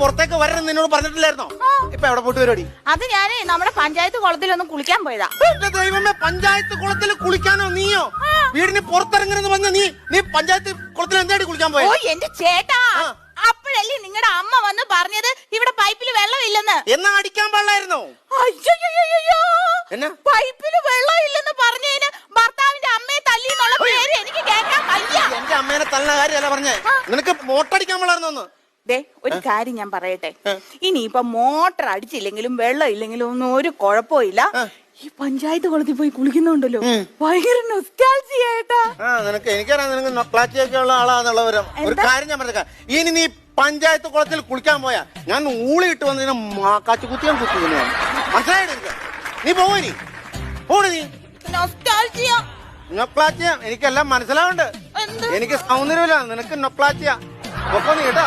പുറത്തേക്ക് വരണം നിന്നോട് പറഞ്ഞിട്ടില്ലായിരുന്നോ? ഇപ്പൊ എവിടെ പോയിട്ട് പരിപാടി അത് ഞാനേ നമ്മുടെ പഞ്ചായത്ത് കുളത്തിലൊന്നും കുളിക്കാൻ പോയതാ. എന്റെ ദൈവമേ പഞ്ചായത്ത് കുളത്തിൽ കുളിക്കാനോ നീയോ? വീടിന് പുറത്തിറങ്ങണെന്ന് പറഞ്ഞ നീ നീ പഞ്ചായത്ത് കുളത്തിൽ എന്താടി കുളിക്കാൻ പോയോ? എന്റെ ചേട്ടാ. അപ്പോഴല്ലേ നിങ്ങളുടെ അമ്മ വന്ന് പറഞ്ഞത് ഇവിടെ പൈപ്പിൽ വെള്ളമില്ലെന്ന്? എന്നാ അടിക്കാൻ പാടില്ലായിരുന്നോ? പൈപ്പിൽ വെള്ളമില്ലെന്ന് പറഞ്ഞതിന് ഭർത്താവിന്റെ അമ്മയെ തല്ലി എന്നുള്ള പേര് എനിക്ക് കേൾക്കാൻ വയ്യ. എന്റെ അമ്മേനെ തള്ള കാര്യമല്ല പറഞ്ഞേ. നിനക്ക് മോട്ടടിക്കാൻ പാടില്ലായിരുന്നോ ദേ ഒരു കാര്യം ഞാൻ പറയട്ടെ. ഇനി ഇനിയിപ്പൊ മോട്ടർ അടിച്ചില്ലെങ്കിലും വെള്ളം ഇല്ലെങ്കിലും ഒന്നും ഒരു കുഴപ്പമില്ല. ഈ പഞ്ചായത്ത് കുളത്തിൽ പോയി കുളിക്കുന്നുണ്ടല്ലോ. ഭയങ്കര നൊസ്റ്റാൾജിയായിട്ടാ ആ നിനക്ക് എനിക്കറിയാം നിനക്ക് നൊക്ലാറ്റിയൊക്കെ ഉള്ള ആളാന്നുള്ള ഒരു കാര്യം ഞാൻ പറഞ്ഞേക്കാം. ഇനി നീ പഞ്ചായത്ത് കുളത്തിൽ കുളിക്കാൻ പോയാ ഞാൻ ഊളിയിട്ട് വന്നതിനെ കാച്ചു കുത്തിയാൻ കുത്തിയാണ് മനസ്സിലായിട്ട് നീ പോയി നീ പോണ് നീ. നൊക്ലാറ്റിയ എനിക്കെല്ലാം മനസ്സിലാവുണ്ട് എനിക്ക് സൗന്ദര്യമില്ല. നിനക്ക് നൊക്ലാറ്റിയ ഒപ്പം നീ കേട്ടോ.